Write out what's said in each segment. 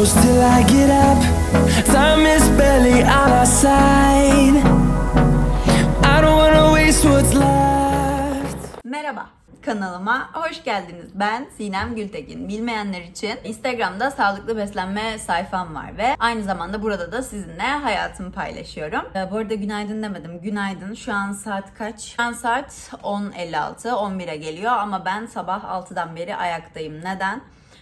close till I get up. Time is barely on our side. I don't wanna waste what's left. Merhaba kanalıma hoş geldiniz. Ben Sinem Gültekin. Bilmeyenler için Instagram'da sağlıklı beslenme sayfam var ve aynı zamanda burada da sizinle hayatımı paylaşıyorum. Ee, Bu arada günaydın demedim. Günaydın. Şu an saat kaç? Şu an saat 10.56, 11'e geliyor ama ben sabah 6'dan beri ayaktayım. Neden?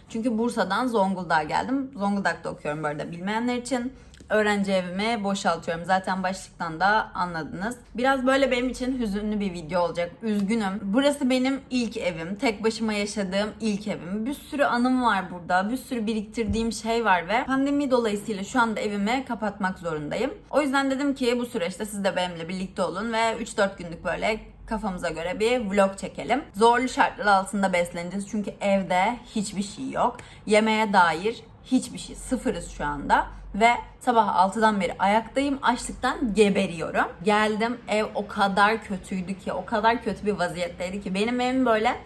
Çünkü Bursa'dan Zonguldak'a geldim. Zonguldak'ta okuyorum bu bilmeyenler için. Öğrenci evimi boşaltıyorum. Zaten başlıktan da anladınız. Biraz böyle benim için hüzünlü bir video olacak. Üzgünüm. Burası benim ilk evim. Tek başıma yaşadığım ilk evim. Bir sürü anım var burada. Bir sürü biriktirdiğim şey var ve pandemi dolayısıyla şu anda evimi kapatmak zorundayım. O yüzden dedim ki bu süreçte siz de benimle birlikte olun ve 3-4 günlük böyle kafamıza göre bir vlog çekelim. Zorlu şartlar altında besleneceğiz çünkü evde hiçbir şey yok. Yemeğe dair hiçbir şey sıfırız şu anda ve sabah 6'dan beri ayaktayım açlıktan geberiyorum. Geldim ev o kadar kötüydü ki o kadar kötü bir vaziyetteydi ki benim evim böyle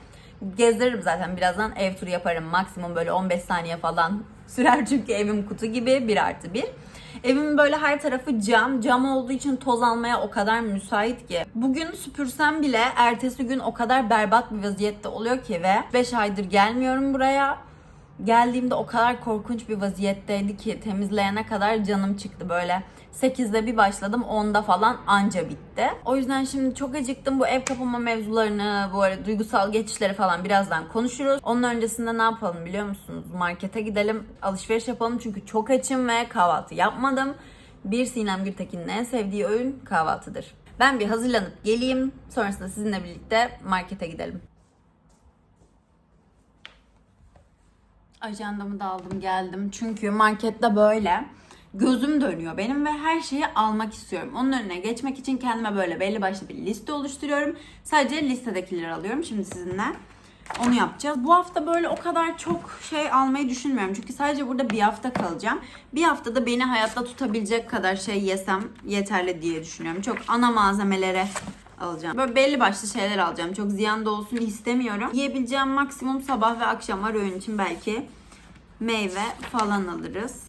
gezdiririm zaten birazdan ev turu yaparım maksimum böyle 15 saniye falan sürer çünkü evim kutu gibi 1 artı 1. Evimin böyle her tarafı cam. Cam olduğu için toz almaya o kadar müsait ki. Bugün süpürsem bile ertesi gün o kadar berbat bir vaziyette oluyor ki ve 5 aydır gelmiyorum buraya. Geldiğimde o kadar korkunç bir vaziyetteydi ki temizleyene kadar canım çıktı böyle. 8'de bir başladım 10'da falan anca bitti. O yüzden şimdi çok acıktım. Bu ev kapama mevzularını, bu arada duygusal geçişleri falan birazdan konuşuruz. Onun öncesinde ne yapalım biliyor musunuz? Markete gidelim, alışveriş yapalım çünkü çok açım ve kahvaltı yapmadım. Bir Sinem Gültekin'in en sevdiği öğün kahvaltıdır. Ben bir hazırlanıp geleyim. Sonrasında sizinle birlikte markete gidelim. Ajandamı da aldım geldim. Çünkü markette böyle gözüm dönüyor benim ve her şeyi almak istiyorum. Onun önüne geçmek için kendime böyle belli başlı bir liste oluşturuyorum. Sadece listedekileri alıyorum şimdi sizinle. Onu yapacağız. Bu hafta böyle o kadar çok şey almayı düşünmüyorum. Çünkü sadece burada bir hafta kalacağım. Bir haftada beni hayatta tutabilecek kadar şey yesem yeterli diye düşünüyorum. Çok ana malzemelere alacağım. Böyle belli başlı şeyler alacağım. Çok ziyan da olsun istemiyorum. Yiyebileceğim maksimum sabah ve akşam var öğün için belki meyve falan alırız.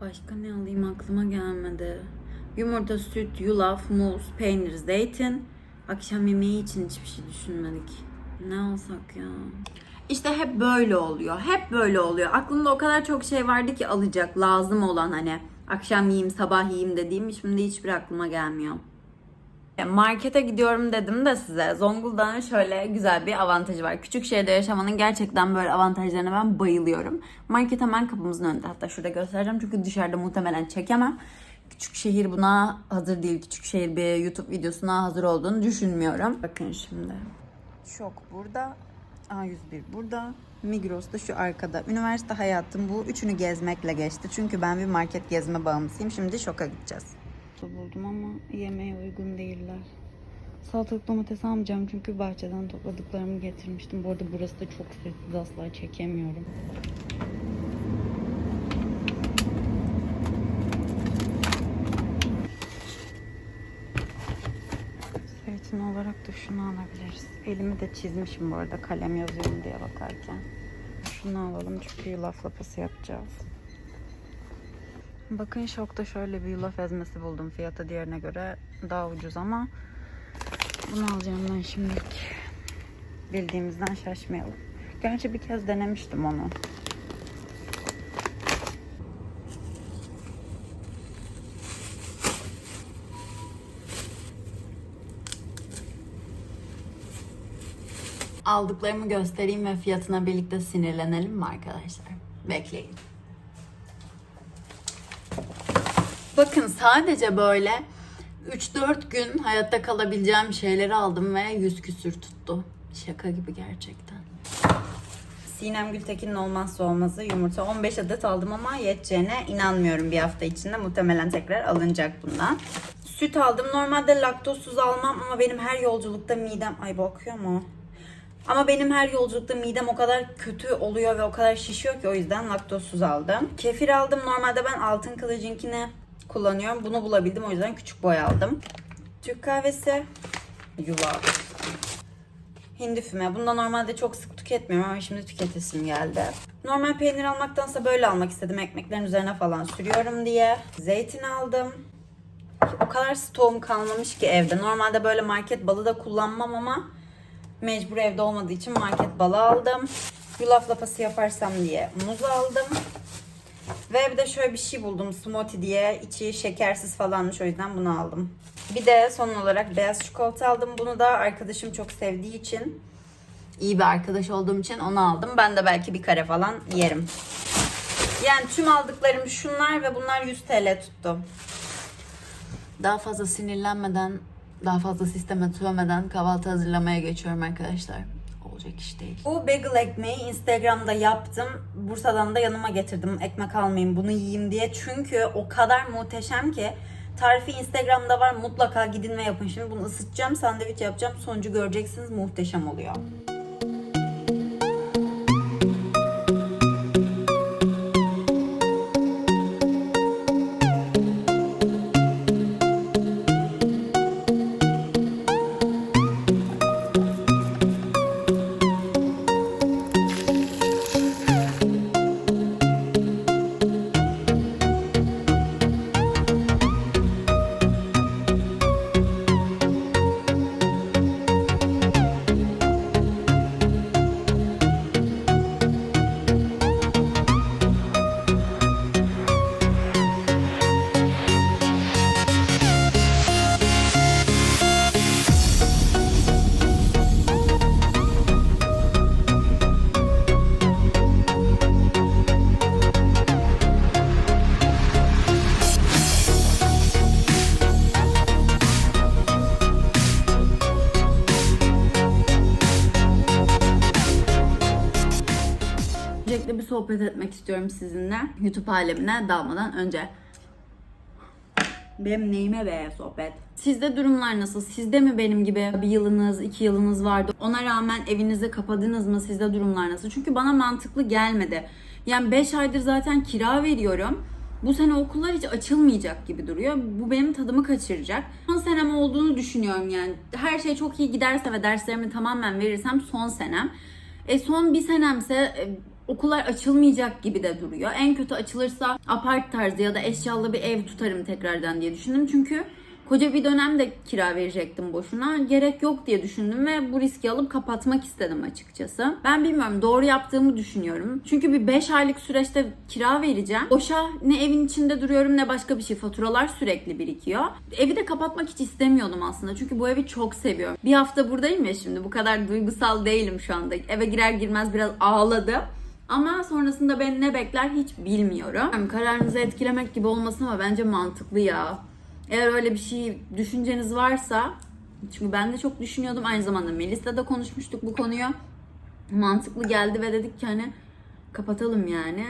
Başka ne alayım aklıma gelmedi. Yumurta, süt, yulaf, muz, peynir, zeytin. Akşam yemeği için hiçbir şey düşünmedik. Ne alsak ya? İşte hep böyle oluyor. Hep böyle oluyor. Aklımda o kadar çok şey vardı ki alacak, lazım olan hani akşam yiyeyim, sabah yiyeyim dediğim şimdi hiçbir aklıma gelmiyor. Markete gidiyorum dedim de size. Zonguldak'ın şöyle güzel bir avantajı var. Küçük şehirde yaşamanın gerçekten böyle avantajlarına ben bayılıyorum. Market hemen kapımızın önünde. Hatta şurada göstereceğim çünkü dışarıda muhtemelen çekemem. Küçük şehir buna hazır değil. Küçük şehir bir YouTube videosuna hazır olduğunu düşünmüyorum. Bakın şimdi. Şok burada. A101 burada. Migros da şu arkada. Üniversite hayatım bu. Üçünü gezmekle geçti. Çünkü ben bir market gezme bağımlısıyım. Şimdi şoka gideceğiz. Buldum ama yemeğe uygun değiller. Salatalık domates almayacağım çünkü bahçeden topladıklarımı getirmiştim. Bu arada burası da çok sessiz asla çekemiyorum. Zeytin olarak da şunu alabiliriz. Elimi de çizmişim bu arada kalem yazıyorum diye bakarken. Şunu alalım çünkü yulaf lapası yapacağız. Bakın şokta şöyle bir yulaf ezmesi buldum. Fiyatı diğerine göre daha ucuz ama bunu alacağım ben şimdilik. Bildiğimizden şaşmayalım. Gerçi bir kez denemiştim onu. Aldıklarımı göstereyim ve fiyatına birlikte sinirlenelim mi arkadaşlar? Bekleyin. Bakın sadece böyle 3-4 gün hayatta kalabileceğim şeyleri aldım ve 100 küsür tuttu. Şaka gibi gerçekten. Sinem Gültekin'in olmazsa olmazı yumurta. 15 adet aldım ama yeteceğine inanmıyorum bir hafta içinde. Muhtemelen tekrar alınacak bundan. Süt aldım. Normalde laktozsuz almam ama benim her yolculukta midem... Ay bakıyor mu? Ama benim her yolculukta midem o kadar kötü oluyor ve o kadar şişiyor ki o yüzden laktozsuz aldım. Kefir aldım. Normalde ben altın kılıcınkini kullanıyorum. Bunu bulabildim o yüzden küçük boy aldım. Türk kahvesi. Yulaf. Hindi füme. Bunu da normalde çok sık tüketmiyorum ama şimdi tüketesim geldi. Normal peynir almaktansa böyle almak istedim. Ekmeklerin üzerine falan sürüyorum diye. Zeytin aldım. O kadar stoğum kalmamış ki evde. Normalde böyle market balı da kullanmam ama mecbur evde olmadığı için market balı aldım. Yulaf lapası yaparsam diye muz aldım. Ve bir de şöyle bir şey buldum smoothie diye. içi şekersiz falanmış o yüzden bunu aldım. Bir de son olarak beyaz çikolata aldım. Bunu da arkadaşım çok sevdiği için iyi bir arkadaş olduğum için onu aldım. Ben de belki bir kare falan yerim. Yani tüm aldıklarım şunlar ve bunlar 100 TL tuttu. Daha fazla sinirlenmeden, daha fazla sisteme tüymeden kahvaltı hazırlamaya geçiyorum arkadaşlar. Olacak iş değil. Bu bagel ekmeği Instagram'da yaptım. Bursa'dan da yanıma getirdim. Ekmek almayayım bunu yiyeyim diye. Çünkü o kadar muhteşem ki. Tarifi Instagram'da var. Mutlaka gidin ve yapın. Şimdi bunu ısıtacağım, sandviç yapacağım. Sonucu göreceksiniz. Muhteşem oluyor. Sohbet etmek istiyorum sizinle. YouTube alemine dalmadan önce. Benim neyime be sohbet. Sizde durumlar nasıl? Sizde mi benim gibi bir yılınız, iki yılınız vardı? Ona rağmen evinizi kapadınız mı? Sizde durumlar nasıl? Çünkü bana mantıklı gelmedi. Yani 5 aydır zaten kira veriyorum. Bu sene okullar hiç açılmayacak gibi duruyor. Bu benim tadımı kaçıracak. Son senem olduğunu düşünüyorum yani. Her şey çok iyi giderse ve derslerimi tamamen verirsem son senem. E son bir senemse e, okullar açılmayacak gibi de duruyor. En kötü açılırsa apart tarzı ya da eşyalı bir ev tutarım tekrardan diye düşündüm. Çünkü koca bir dönem de kira verecektim boşuna. Gerek yok diye düşündüm ve bu riski alıp kapatmak istedim açıkçası. Ben bilmiyorum doğru yaptığımı düşünüyorum. Çünkü bir 5 aylık süreçte kira vereceğim. Boşa ne evin içinde duruyorum ne başka bir şey. Faturalar sürekli birikiyor. Evi de kapatmak hiç istemiyordum aslında. Çünkü bu evi çok seviyorum. Bir hafta buradayım ya şimdi. Bu kadar duygusal değilim şu anda. Eve girer girmez biraz ağladım. Ama sonrasında beni ne bekler hiç bilmiyorum. Yani kararınızı etkilemek gibi olmasın ama bence mantıklı ya. Eğer öyle bir şey düşünceniz varsa çünkü ben de çok düşünüyordum. Aynı zamanda Melis'le de konuşmuştuk bu konuyu. Mantıklı geldi ve dedik ki hani kapatalım yani.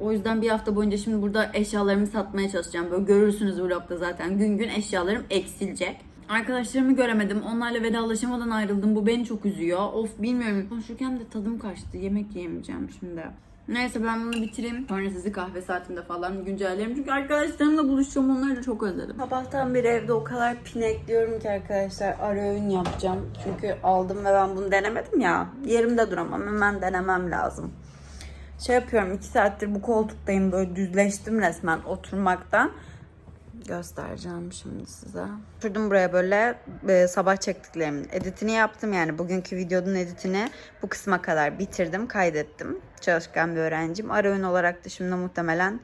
O yüzden bir hafta boyunca şimdi burada eşyalarımı satmaya çalışacağım. Böyle görürsünüz vlogda zaten gün gün eşyalarım eksilecek. Arkadaşlarımı göremedim. Onlarla vedalaşamadan ayrıldım. Bu beni çok üzüyor. Of bilmiyorum. Konuşurken de tadım kaçtı. Yemek yiyemeyeceğim şimdi. Neyse ben bunu bitireyim. Sonra sizi kahve saatinde falan güncellerim. Çünkü arkadaşlarımla buluşacağım. Onları da çok özledim. Sabahtan beri evde o kadar pinekliyorum ki arkadaşlar. Ara öğün yapacağım. Çünkü aldım ve ben bunu denemedim ya. Yerimde duramam. Hemen denemem lazım. Şey yapıyorum. iki saattir bu koltuktayım. Böyle düzleştim resmen oturmaktan göstereceğim şimdi size. Oturdum buraya böyle e, sabah çektiklerimin editini yaptım yani bugünkü videonun editini bu kısma kadar bitirdim, kaydettim. Çalışkan bir öğrencim. Ara öğün olarak da şimdi muhtemelen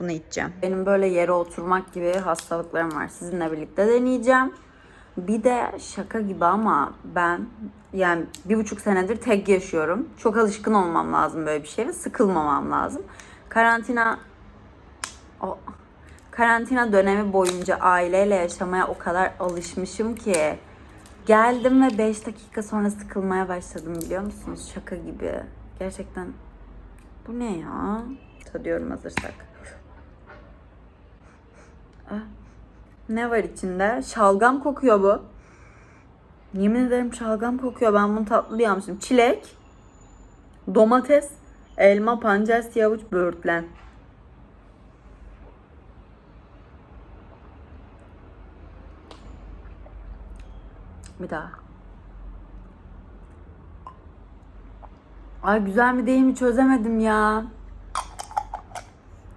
bunu içeceğim. Benim böyle yere oturmak gibi hastalıklarım var. Sizinle birlikte deneyeceğim. Bir de şaka gibi ama ben yani bir buçuk senedir tek yaşıyorum. Çok alışkın olmam lazım böyle bir şeye. Sıkılmamam lazım. Karantina o karantina dönemi boyunca aileyle yaşamaya o kadar alışmışım ki geldim ve 5 dakika sonra sıkılmaya başladım biliyor musunuz? Şaka gibi. Gerçekten bu ne ya? Tadıyorum hazırsak. Ah, Ne var içinde? Şalgam kokuyor bu. Yemin ederim şalgam kokuyor. Ben bunu tatlı diye almışım. Çilek, domates, elma, pancar, siyah avuç, böğürtlen. Bir daha. Ay güzel mi değil mi çözemedim ya.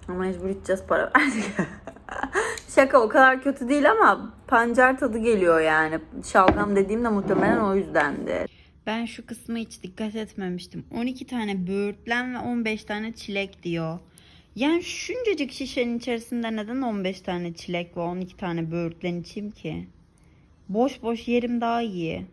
Ama mecbur içeceğiz para verdik. Şaka o kadar kötü değil ama pancar tadı geliyor yani. Şalgam dediğim de muhtemelen o yüzdendi. Ben şu kısmı hiç dikkat etmemiştim. 12 tane böğürtlen ve 15 tane çilek diyor. Yani şuncacık şişenin içerisinde neden 15 tane çilek ve 12 tane böğürtlen içeyim ki? Boş boş yerim daha iyi.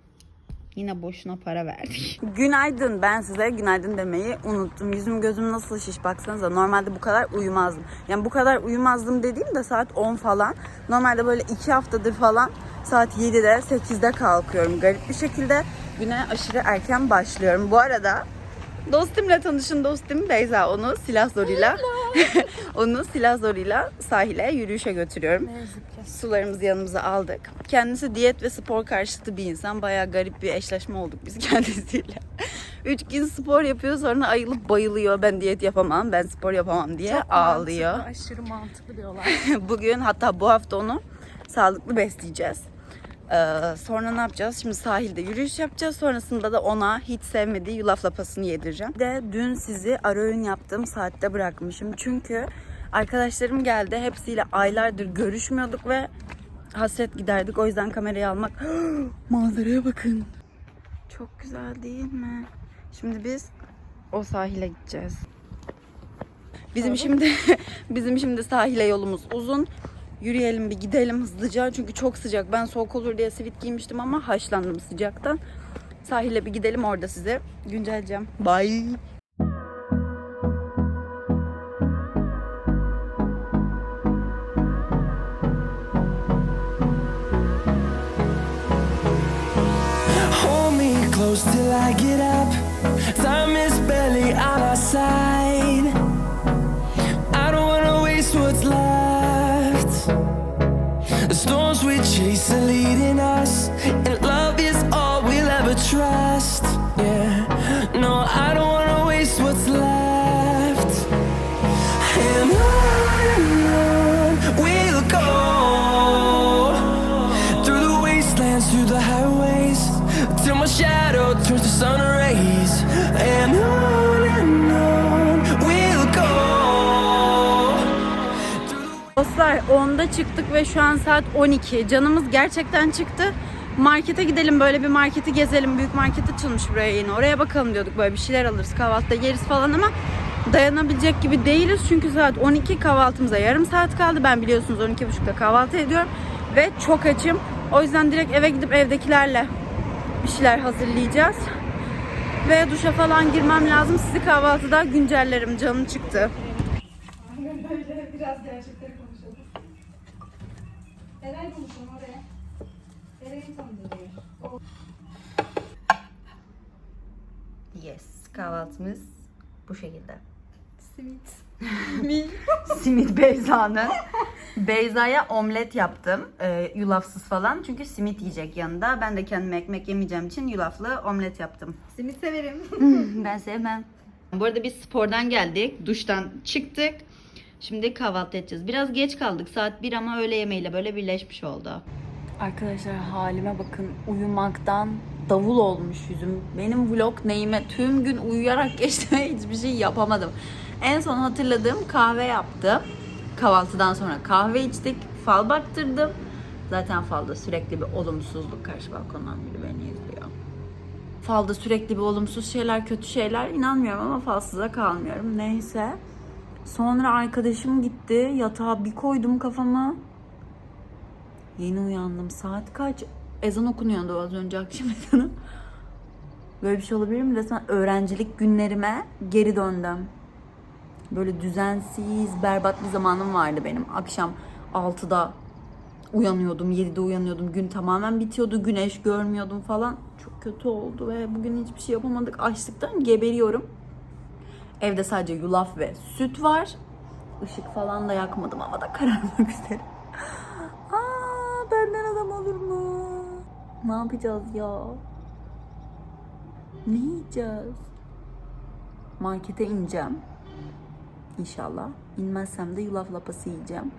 Yine boşuna para verdik. Günaydın. Ben size günaydın demeyi unuttum. Yüzüm gözüm nasıl şiş baksanıza. Normalde bu kadar uyumazdım. Yani bu kadar uyumazdım dediğim de saat 10 falan. Normalde böyle 2 haftadır falan saat 7'de 8'de kalkıyorum. Garip bir şekilde güne aşırı erken başlıyorum. Bu arada Dostumla tanışın dostum Beyza. Onu silah zoruyla onu silah zoruyla sahile yürüyüşe götürüyorum. Sularımızı yanımıza aldık. Kendisi diyet ve spor karşıtı bir insan. Bayağı garip bir eşleşme olduk biz kendisiyle. Üç gün spor yapıyor sonra ayılıp bayılıyor. Ben diyet yapamam, ben spor yapamam diye ağlıyor. Mantıklı, aşırı mantıklı diyorlar. Bugün hatta bu hafta onu sağlıklı besleyeceğiz. Ee, sonra ne yapacağız? Şimdi sahilde yürüyüş yapacağız. Sonrasında da ona hiç sevmediği yulaf lapasını yedireceğim. De dün sizi ara öğün yaptığım saatte bırakmışım. Çünkü arkadaşlarım geldi. Hepsiyle aylardır görüşmüyorduk ve hasret giderdik. O yüzden kamerayı almak... Manzaraya bakın. Çok güzel değil mi? Şimdi biz o sahile gideceğiz. Bizim şimdi bizim şimdi sahile yolumuz uzun. Yürüyelim bir gidelim hızlıca çünkü çok sıcak. Ben soğuk olur diye sivit giymiştim ama haşlandım sıcaktan. Sahile bir gidelim orada size güncelleyeceğim. Bye. Hold me close till I get up. We chase are leading Dostlar 10'da çıktık ve şu an saat 12. Canımız gerçekten çıktı. Markete gidelim böyle bir marketi gezelim. Büyük market açılmış buraya yeni. Oraya bakalım diyorduk böyle bir şeyler alırız kahvaltıda yeriz falan ama dayanabilecek gibi değiliz. Çünkü saat 12 kahvaltımıza yarım saat kaldı. Ben biliyorsunuz 12.30'da kahvaltı ediyorum. Ve çok açım. O yüzden direkt eve gidip evdekilerle bir şeyler hazırlayacağız. Ve duşa falan girmem lazım. Sizi kahvaltıda güncellerim. Canım çıktı. Böyle biraz gerçekleri konuşalım. Nereye konuşalım oraya? Nereye tanıdırıyor? Yes, kahvaltımız bu şekilde. Simit. Simit Beyza'nın. Beyza'ya omlet yaptım. Ee, yulafsız falan. Çünkü simit yiyecek yanında. Ben de kendime ekmek yemeyeceğim için yulaflı omlet yaptım. Simit severim. ben sevmem. Bu arada biz spordan geldik. Duştan çıktık. Şimdi kahvaltı edeceğiz. Biraz geç kaldık. Saat 1 ama öğle yemeğiyle böyle birleşmiş oldu. Arkadaşlar halime bakın. Uyumaktan davul olmuş yüzüm. Benim vlog neyime tüm gün uyuyarak geçti hiçbir şey yapamadım. En son hatırladığım kahve yaptım. Kahvaltıdan sonra kahve içtik. Fal baktırdım. Zaten falda sürekli bir olumsuzluk karşı balkondan biri beni izliyor. Falda sürekli bir olumsuz şeyler, kötü şeyler inanmıyorum ama falsıza kalmıyorum. Neyse. Sonra arkadaşım gitti. Yatağa bir koydum kafamı. Yeni uyandım. Saat kaç? Ezan okunuyordu az önce akşam ezanı. Böyle bir şey olabilir mi? Resmen öğrencilik günlerime geri döndüm. Böyle düzensiz, berbat bir zamanım vardı benim. Akşam 6'da uyanıyordum, 7'de uyanıyordum. Gün tamamen bitiyordu, güneş görmüyordum falan. Çok kötü oldu ve bugün hiçbir şey yapamadık. Açlıktan geberiyorum. Evde sadece yulaf ve süt var. Işık falan da yakmadım ama da kararmak üzere. Aa, benden adam olur mu? Ne yapacağız ya? Ne yiyeceğiz? Markete ineceğim. İnşallah. İnmezsem de yulaf lapası yiyeceğim.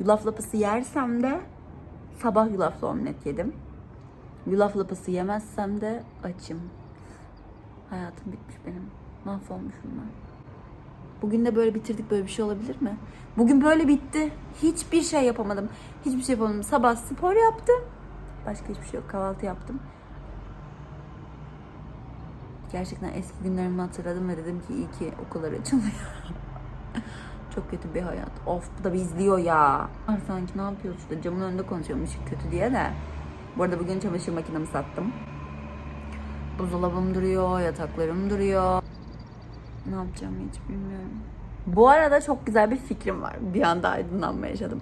Yulaf lapası yersem de sabah yulaflı omlet yedim. Yulaf lapası yemezsem de açım. Hayatım bitmiş benim. Mahvolmuşum ben. Bugün de böyle bitirdik böyle bir şey olabilir mi? Bugün böyle bitti. Hiçbir şey yapamadım. Hiçbir şey yapamadım. Sabah spor yaptım. Başka hiçbir şey yok. Kahvaltı yaptım. Gerçekten eski günlerimi hatırladım ve dedim ki iyi ki okullar açılıyor. Çok kötü bir hayat. Of bu da bir izliyor ya. Sanki ne yapıyoruz işte camın önünde konuşuyorum ışık kötü diye de. Bu arada bugün çamaşır makinemi sattım. Buzdolabım duruyor, yataklarım duruyor. Ne yapacağım hiç bilmiyorum. Bu arada çok güzel bir fikrim var. Bir anda aydınlanma yaşadım.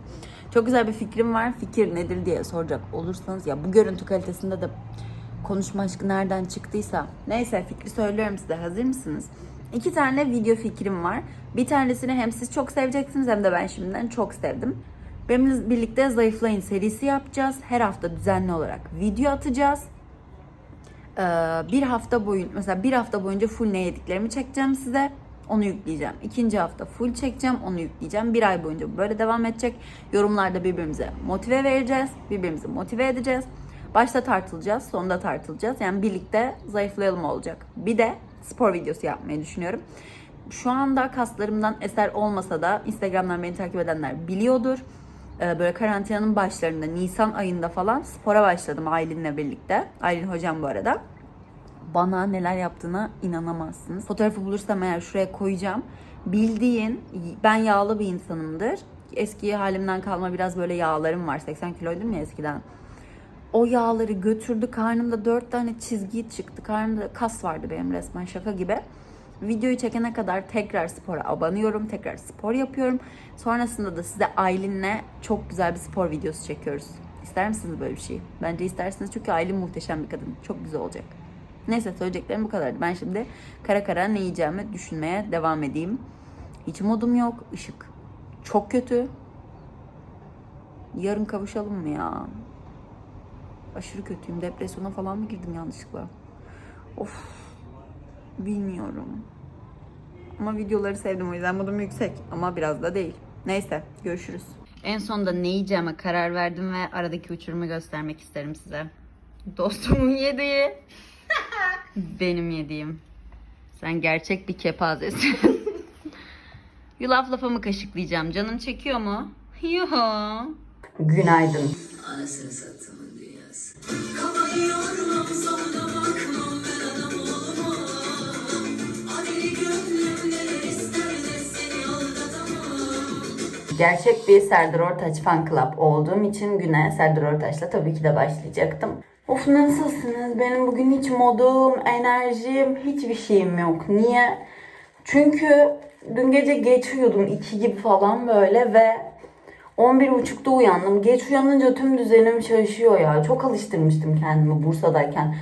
Çok güzel bir fikrim var. Fikir nedir diye soracak olursanız ya bu görüntü kalitesinde de konuşma aşkı nereden çıktıysa. Neyse fikri söylüyorum size. Hazır mısınız? İki tane video fikrim var. Bir tanesini hem siz çok seveceksiniz hem de ben şimdiden çok sevdim. Benimle birlikte Zayıflayın serisi yapacağız. Her hafta düzenli olarak video atacağız. Ee, bir hafta boyun mesela bir hafta boyunca full ne yediklerimi çekeceğim size. Onu yükleyeceğim. İkinci hafta full çekeceğim. Onu yükleyeceğim. Bir ay boyunca böyle devam edecek. Yorumlarda birbirimize motive vereceğiz. Birbirimizi motive edeceğiz. Başta tartılacağız. Sonunda tartılacağız. Yani birlikte zayıflayalım olacak. Bir de spor videosu yapmayı düşünüyorum. Şu anda kaslarımdan eser olmasa da Instagram'dan beni takip edenler biliyordur. Ee, Böyle karantinanın başlarında Nisan ayında falan spora başladım Aylin'le birlikte. Aylin hocam bu arada bana neler yaptığına inanamazsınız. Fotoğrafı bulursam eğer şuraya koyacağım. Bildiğin ben yağlı bir insanımdır. Eski halimden kalma biraz böyle yağlarım var. 80 kiloydum ya eskiden. O yağları götürdü. Karnımda 4 tane çizgi çıktı. Karnımda kas vardı benim resmen şaka gibi. Videoyu çekene kadar tekrar spora abanıyorum. Tekrar spor yapıyorum. Sonrasında da size Aylin'le çok güzel bir spor videosu çekiyoruz. İster misiniz böyle bir şey? Bence istersiniz çünkü Aylin muhteşem bir kadın. Çok güzel olacak. Neyse söyleyeceklerim bu kadardı. Ben şimdi kara kara ne yiyeceğimi düşünmeye devam edeyim. Hiç modum yok. Işık çok kötü. Yarın kavuşalım mı ya? Aşırı kötüyüm. Depresyona falan mı girdim yanlışlıkla? Of. Bilmiyorum. Ama videoları sevdim o yüzden modum yüksek. Ama biraz da değil. Neyse görüşürüz. En sonunda ne yiyeceğime karar verdim ve aradaki uçurumu göstermek isterim size. Dostumun yediği benim yediğim. Sen gerçek bir kepazesin. Yulaf lafımı kaşıklayacağım. Canın çekiyor mu? Yok. Günaydın. Anasını sattığımın dünyası. Gerçek bir Serdar Ortaç fan club olduğum için güne Serdar Ortaç'la tabii ki de başlayacaktım. Of nasılsınız? Benim bugün hiç modum, enerjim, hiçbir şeyim yok. Niye? Çünkü dün gece geç uyudum 2 gibi falan böyle ve 11.30'da uyandım. Geç uyanınca tüm düzenim şaşıyor ya. Çok alıştırmıştım kendimi Bursa'dayken.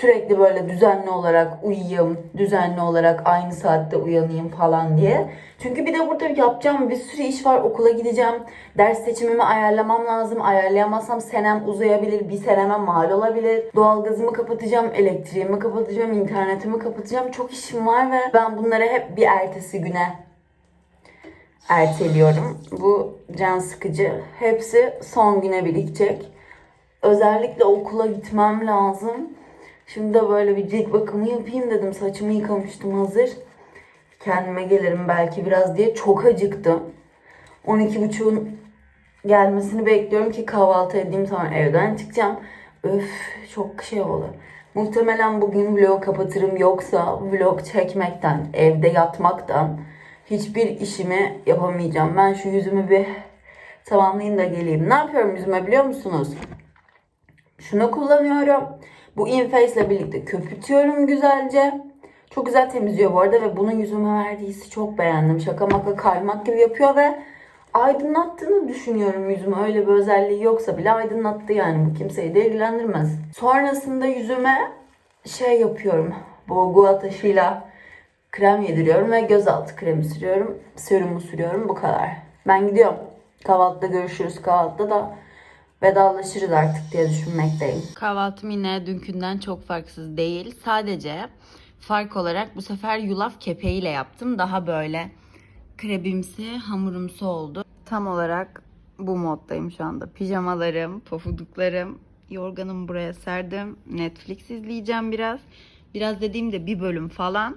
Sürekli böyle düzenli olarak uyuyayım, düzenli olarak aynı saatte uyanayım falan diye. Çünkü bir de burada yapacağım bir sürü iş var. Okula gideceğim. Ders seçimimi ayarlamam lazım. Ayarlayamazsam senem uzayabilir. Bir seneme mal olabilir. Doğalgazımı kapatacağım, elektriğimi kapatacağım, internetimi kapatacağım. Çok işim var ve ben bunları hep bir ertesi güne erteliyorum. Bu can sıkıcı. Hepsi son güne birikecek. Özellikle okula gitmem lazım. Şimdi de böyle bir cilt bakımı yapayım dedim. Saçımı yıkamıştım hazır. Kendime gelirim belki biraz diye çok acıktım. 12.30'un gelmesini bekliyorum ki kahvaltı edeyim sonra evden çıkacağım. Öf çok şey olur. Muhtemelen bugün vlog kapatırım yoksa vlog çekmekten, evde yatmaktan hiçbir işimi yapamayacağım. Ben şu yüzümü bir tamamlayayım da geleyim. Ne yapıyorum yüzüme biliyor musunuz? Şunu kullanıyorum. Bu Inface ile birlikte köpürtüyorum güzelce. Çok güzel temizliyor bu arada ve bunun yüzüme verdiği hissi çok beğendim. Şaka maka kaymak gibi yapıyor ve aydınlattığını düşünüyorum yüzüme. Öyle bir özelliği yoksa bile aydınlattı yani. Bu kimseyi de ilgilendirmez. Sonrasında yüzüme şey yapıyorum. Bu guğa taşıyla krem yediriyorum ve gözaltı kremi sürüyorum. Serumu sürüyorum. Bu kadar. Ben gidiyorum. Kahvaltıda görüşürüz. Kahvaltıda da vedalaşırız artık diye düşünmekteyim. Kahvaltım yine dünkünden çok farksız değil. Sadece fark olarak bu sefer yulaf kepeğiyle yaptım. Daha böyle krebimsi, hamurumsu oldu. Tam olarak bu moddayım şu anda. Pijamalarım, pofuduklarım, yorganımı buraya serdim. Netflix izleyeceğim biraz. Biraz dediğimde bir bölüm falan.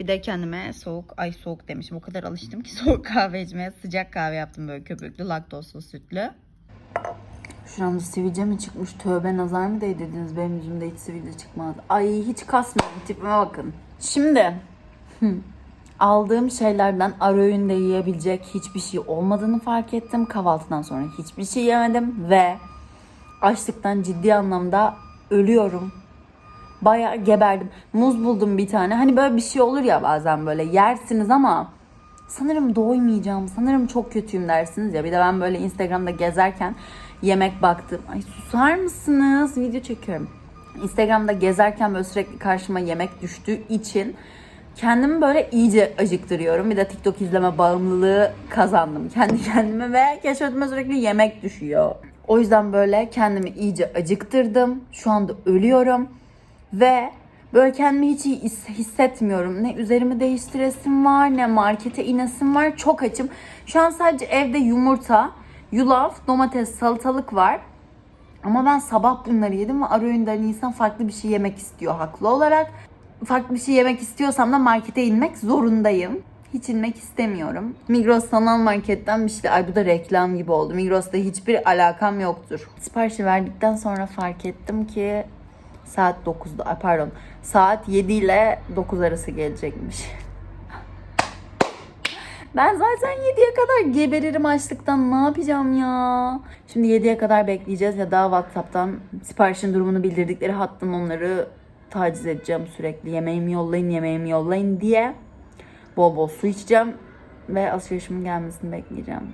Bir de kendime soğuk, ay soğuk demişim. O kadar alıştım ki soğuk kahve içmeye. Sıcak kahve yaptım böyle köpüklü, laktozlu, sütlü. Şuramda sivilce mi çıkmış? Tövbe nazar mı değdirdiniz? Benim yüzümde hiç sivilce çıkmaz. Ay hiç kasmıyorum. Tipime bakın. Şimdi aldığım şeylerden ara öğünde yiyebilecek hiçbir şey olmadığını fark ettim. Kahvaltıdan sonra hiçbir şey yemedim ve açlıktan ciddi anlamda ölüyorum. Bayağı geberdim. Muz buldum bir tane. Hani böyle bir şey olur ya bazen böyle yersiniz ama sanırım doymayacağım, sanırım çok kötüyüm dersiniz ya. Bir de ben böyle Instagram'da gezerken yemek baktım. Ay susar mısınız? Video çekiyorum. Instagram'da gezerken böyle sürekli karşıma yemek düştüğü için kendimi böyle iyice acıktırıyorum. Bir de TikTok izleme bağımlılığı kazandım kendi kendime ve keşfetime sürekli yemek düşüyor. O yüzden böyle kendimi iyice acıktırdım. Şu anda ölüyorum. Ve böyle kendimi hiç iyi his- hissetmiyorum. Ne üzerimi değiştiresim var ne markete inesim var. Çok açım. Şu an sadece evde yumurta, yulaf, domates, salatalık var. Ama ben sabah bunları yedim ve ara öğünden insan farklı bir şey yemek istiyor haklı olarak. Farklı bir şey yemek istiyorsam da markete inmek zorundayım. Hiç inmek istemiyorum. Migros sanal marketten bir şey. Ay bu da reklam gibi oldu. Migros'ta hiçbir alakam yoktur. Siparişi verdikten sonra fark ettim ki saat 9'da ay pardon saat 7 ile 9 arası gelecekmiş. Ben zaten 7'ye kadar geberirim açlıktan. Ne yapacağım ya? Şimdi 7'ye kadar bekleyeceğiz ya da WhatsApp'tan siparişin durumunu bildirdikleri hattın onları taciz edeceğim sürekli. Yemeğimi yollayın, yemeğimi yollayın diye. Bol bol su içeceğim ve alışverişimin gelmesini bekleyeceğim.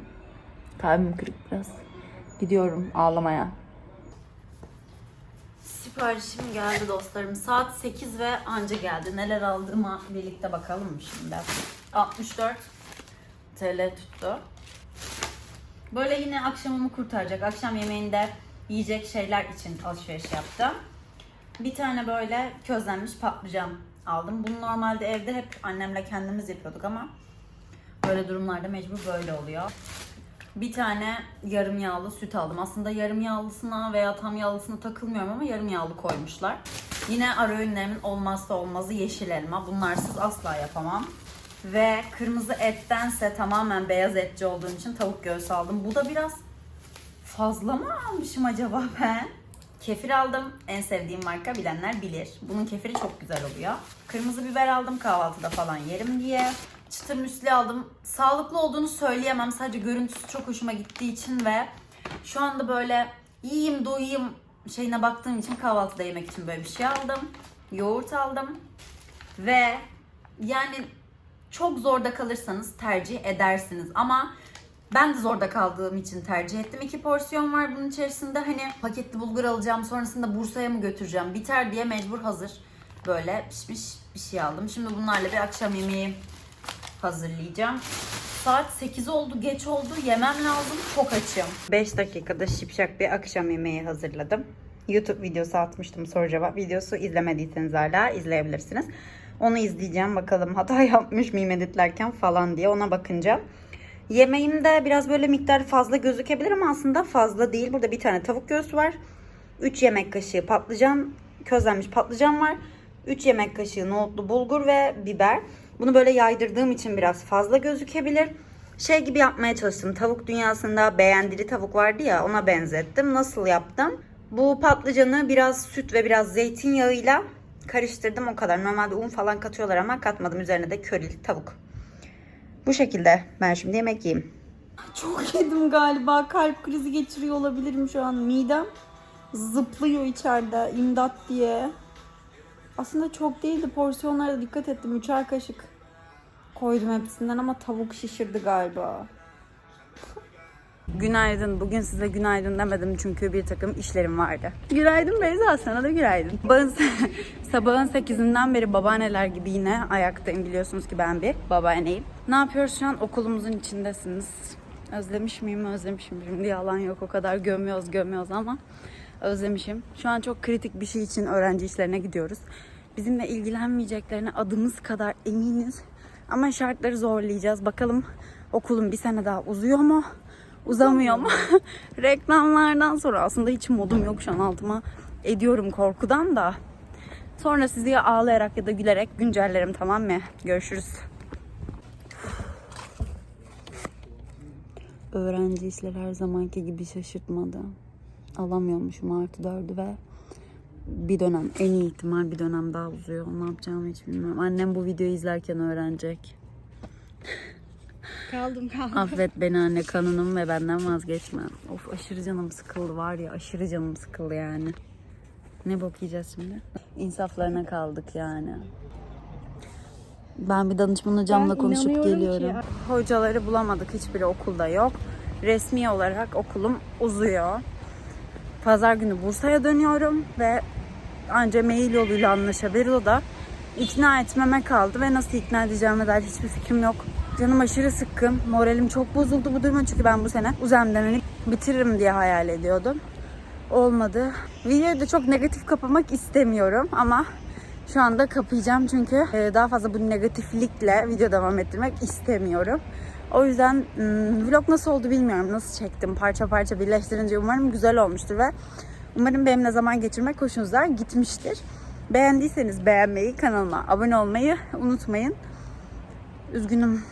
Kalbim kırık biraz. Gidiyorum ağlamaya. Siparişim geldi dostlarım. Saat 8 ve anca geldi. Neler aldığıma birlikte bakalım mı şimdi? 64 TL tuttu. Böyle yine akşamımı kurtaracak. Akşam yemeğinde yiyecek şeyler için alışveriş yaptım. Bir tane böyle közlenmiş patlıcan aldım. Bunu normalde evde hep annemle kendimiz yapıyorduk ama böyle durumlarda mecbur böyle oluyor. Bir tane yarım yağlı süt aldım. Aslında yarım yağlısına veya tam yağlısına takılmıyorum ama yarım yağlı koymuşlar. Yine ara öğünlerimin olmazsa olmazı yeşil elma. Bunlarsız asla yapamam. Ve kırmızı ettense tamamen beyaz etçi olduğum için tavuk göğsü aldım. Bu da biraz fazla mı almışım acaba ben? Kefir aldım. En sevdiğim marka bilenler bilir. Bunun kefiri çok güzel oluyor. Kırmızı biber aldım kahvaltıda falan yerim diye. Çıtır müsli aldım. Sağlıklı olduğunu söyleyemem. Sadece görüntüsü çok hoşuma gittiği için ve şu anda böyle yiyeyim doyayım şeyine baktığım için kahvaltıda yemek için böyle bir şey aldım. Yoğurt aldım. Ve yani çok zorda kalırsanız tercih edersiniz. Ama ben de zorda kaldığım için tercih ettim. İki porsiyon var bunun içerisinde. Hani paketli bulgur alacağım. Sonrasında Bursa'ya mı götüreceğim? Biter diye mecbur hazır. Böyle pişmiş bir şey aldım. Şimdi bunlarla bir akşam yemeği hazırlayacağım. Saat 8 oldu, geç oldu. Yemem lazım. Çok açım. 5 dakikada şipşak bir akşam yemeği hazırladım. YouTube videosu atmıştım soru cevap videosu. İzlemediyseniz hala izleyebilirsiniz. Onu izleyeceğim bakalım hata yapmış mıyım editlerken falan diye ona bakınca. Yemeğimde biraz böyle miktar fazla gözükebilir ama aslında fazla değil. Burada bir tane tavuk göğsü var. 3 yemek kaşığı patlıcan, közlenmiş patlıcan var. 3 yemek kaşığı nohutlu bulgur ve biber. Bunu böyle yaydırdığım için biraz fazla gözükebilir. Şey gibi yapmaya çalıştım. Tavuk dünyasında beğendiri tavuk vardı ya ona benzettim. Nasıl yaptım? Bu patlıcanı biraz süt ve biraz zeytinyağıyla karıştırdım o kadar. Normalde un falan katıyorlar ama katmadım. Üzerine de körili tavuk. Bu şekilde ben şimdi yemek yiyeyim. Çok yedim galiba. Kalp krizi geçiriyor olabilirim şu an. Midem zıplıyor içeride imdat diye. Aslında çok değildi. Porsiyonlara dikkat ettim. Üçer kaşık koydum hepsinden ama tavuk şişirdi galiba. Günaydın. Bugün size günaydın demedim çünkü bir takım işlerim vardı. Günaydın Beyza sana da günaydın. Sabahın, sabahın 8'inden beri babaanneler gibi yine ayaktayım. Biliyorsunuz ki ben bir babaanneyim. Ne yapıyoruz şu an? Okulumuzun içindesiniz. Özlemiş miyim? Özlemişim. Şimdi yalan yok. O kadar gömüyoruz gömüyoruz ama özlemişim. Şu an çok kritik bir şey için öğrenci işlerine gidiyoruz. Bizimle ilgilenmeyeceklerine adımız kadar eminiz. Ama şartları zorlayacağız. Bakalım okulum bir sene daha uzuyor mu? Uzamıyor mu? Reklamlardan sonra aslında hiç modum yok şu an altıma ediyorum korkudan da. Sonra sizi ya ağlayarak ya da gülerek güncellerim tamam mı? Görüşürüz. Öğrenci işleri her zamanki gibi şaşırtmadı. Alamıyormuşum artı dördü ve bir dönem en iyi ihtimal bir dönem daha uzuyor. Ne yapacağımı hiç bilmiyorum. Annem bu videoyu izlerken öğrenecek. Kaldım kaldım. Affet beni anne kanunum ve benden vazgeçme. Of aşırı canım sıkıldı var ya aşırı canım sıkıldı yani. Ne bok yiyeceğiz şimdi? İnsaflarına kaldık yani. Ben bir danışman hocamla Ben konuşup geliyorum. ki- Hocaları bulamadık hiçbiri okulda yok. Resmi olarak okulum uzuyor. Pazar günü Bursa'ya dönüyorum ve anca mail yoluyla anlaşabiliriz o da ikna etmeme kaldı ve nasıl ikna edeceğime dair hiçbir fikrim yok. Canım aşırı sıkkın. Moralim çok bozuldu bu duruma çünkü ben bu sene uzemden hani bitiririm diye hayal ediyordum. Olmadı. Videoyu da çok negatif kapamak istemiyorum ama şu anda kapayacağım çünkü e, daha fazla bu negatiflikle video devam ettirmek istemiyorum. O yüzden hmm, vlog nasıl oldu bilmiyorum. Nasıl çektim parça parça birleştirince umarım güzel olmuştur ve umarım benimle zaman geçirmek hoşunuza gitmiştir. Beğendiyseniz beğenmeyi, kanalıma abone olmayı unutmayın. Üzgünüm